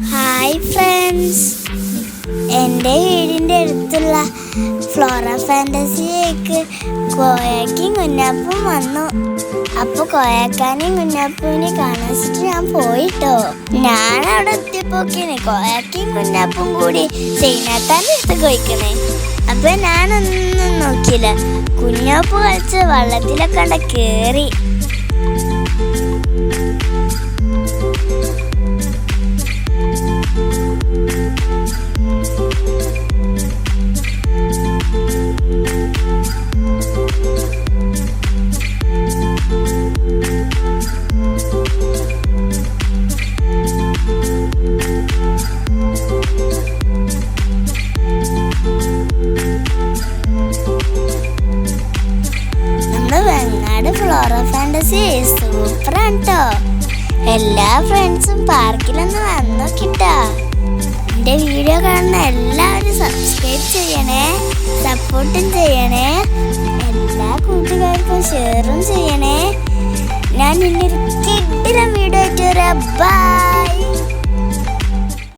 Hi friends എന്റെ വീടിന്റെ അടുത്തുള്ള ഫ്ലോറ ഫാന്റസിയിലേക്ക് കോയക്കും കുഞ്ഞാപ്പും വന്നു. അപ്പോൾ കോയക്കാനെയും കുഞ്ഞാപ്പൂവിനെ കാണിച്ചിട്ട് ഞാൻ പോയിട്ടോ. ഞാൻ അവിടെ എത്തിയപ്പോക്കിനെ കോയക്കും കുഞ്ഞാപ്പും കൂടി സൈനാത്താന്റെ അടുത്ത് പോയിക്കണേ. അപ്പോൾ ഞാനൊന്നും നോക്കിയില്ല. കുഞ്ഞാപ്പ് കളിച്ച് വെള്ളത്തിലൊക്കെ കണ്ട കേറി. ഫ്ലോറ ഫാന്റസി സൂപ്പറാണ് കേട്ടോ എല്ലാ ഫ്രണ്ട്സും പാർക്കിലൊന്ന് വന്നു കിട്ടാ എന്റെ വീഡിയോ കാണുന്ന എല്ലാവരും സബ്സ്ക്രൈബ് ചെയ്യണേ സപ്പോർട്ടും ചെയ്യണേ എല്ലാ കൂട്ടുകാർക്കും ഷെയറും ചെയ്യണേ. ഞാൻ ഇന്നൊരു കിട്ടില്ല വീഡിയോ ആയിട്ട് വരാം.